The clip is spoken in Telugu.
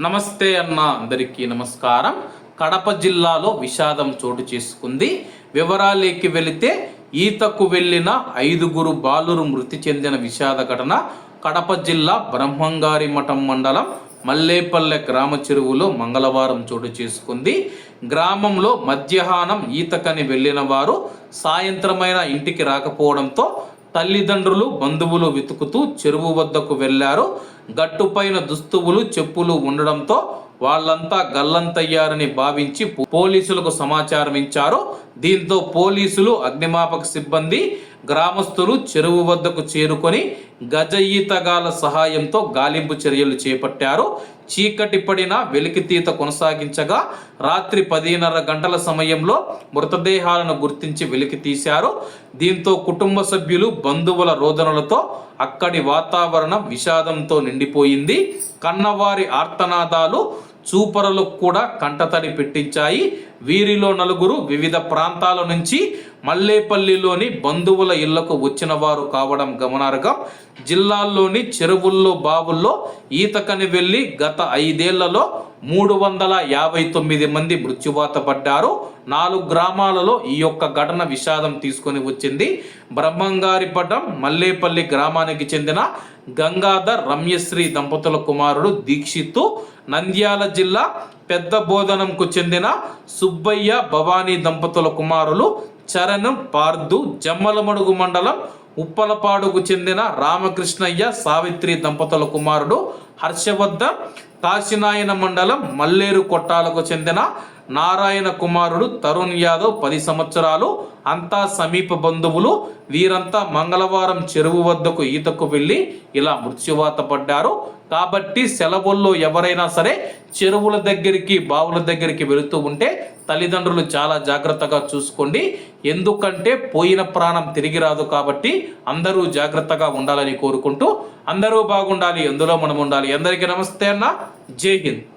నమస్తే అన్న అందరికీ నమస్కారం. కడప జిల్లాలో విషాదం చోటు చేసుకుంది. వివరాలేకి వెళితే ఈతకు వెళ్ళిన ఐదుగురు బాలురు మృతి చెందిన విషాద ఘటన కడప జిల్లా బ్రహ్మంగారి మఠం మండలం మల్లేపల్లె గ్రామ చెరువులో మంగళవారం చోటు చేసుకుంది. గ్రామంలో మధ్యాహ్నం ఈతకని వెళ్ళిన వారు సాయంత్రమైన ఇంటికి రాకపోవడంతో తల్లిదండ్రులు బంధువులు వెతుకుతూ చెరువు వద్దకు వెళ్ళారు గట్టుపైన దుస్తువులు చెప్పులు ఉండడంతో వాళ్ళంతా గల్లంతయ్యారని భావించి పోలీసులకు సమాచారం ఇచ్చారు దీంతో పోలీసులు అగ్నిమాపక సిబ్బంది గ్రామస్తులు చెరువు వద్దకు చేరుకొని గజ ఈతగాల సహాయంతో గాలింపు చర్యలు చేపట్టారు. చీకటి పడిన వెలికితీత కొనసాగించగా రాత్రి పదిన్నర గంటల సమయంలో మృతదేహాలను గుర్తించి వెలికి తీశారు. దీంతో కుటుంబ సభ్యులు బంధువుల రోదనలతో అక్కడి వాతావరణం విషాదంతో నిండిపోయింది. కన్నవారి ఆర్తనాదాలు చూపరలకు కూడా కంటతడి పెట్టించాయి. వీరిలో నలుగురు వివిధ ప్రాంతాల నుంచి మల్లేపల్లిలోని బంధువుల ఇళ్ళకు వచ్చిన వారు కావడం గమనార్హం. జిల్లాల్లోని చెరువుల్లో బావుల్లో ఈతకని వెళ్ళి గత ఐదేళ్ళలో మూడు వందల యాభై తొమ్మిది మంది మృత్యువాత పడ్డారు. నాలుగు గ్రామాలలో ఈ యొక్క ఘటన విషాదం తీసుకొని వచ్చింది. బ్రహ్మంగారిపట్నం మల్లేపల్లి గ్రామానికి చెందిన గంగాధర్ రమ్యశ్రీ దంపతుల కుమారుడు దీక్షిత్తు నంద్యాల జిల్లా పెద్ద బోధనంకు చెందిన సుబ్బయ్య భవానీ దంపతుల కుమారులు చరణం పార్దు జమ్మలమడుగు మండలం ఉప్పలపాడుకు చెందిన రామకృష్ణయ్య సావిత్రి దంపతుల కుమారుడు హర్షవర్ధన్ కాశీనాయన మండలం మల్లేరు కొట్టాలకు చెందిన నారాయణ కుమారుడు తరుణ్ యాదవ్ పది సంవత్సరాలు అంతా సమీప బంధువులు. వీరంతా మంగళవారం చెరువు వద్దకు ఈతకు వెళ్ళి ఇలా మృత్యువాత పడ్డారు. కాబట్టి సెలవుల్లో ఎవరైనా సరే చెరువుల దగ్గరికి బావుల దగ్గరికి వెళుతూ ఉంటే తల్లిదండ్రులు చాలా జాగ్రత్తగా చూసుకోండి. ఎందుకంటే పోయిన ప్రాణం తిరిగి రాదు కాబట్టి అందరూ జాగ్రత్తగా ఉండాలని కోరుకుంటూ అందరూ బాగుండాలి ఎందులో మనం ఉండాలి. అందరికీ నమస్తే అన్న. జై హింద్.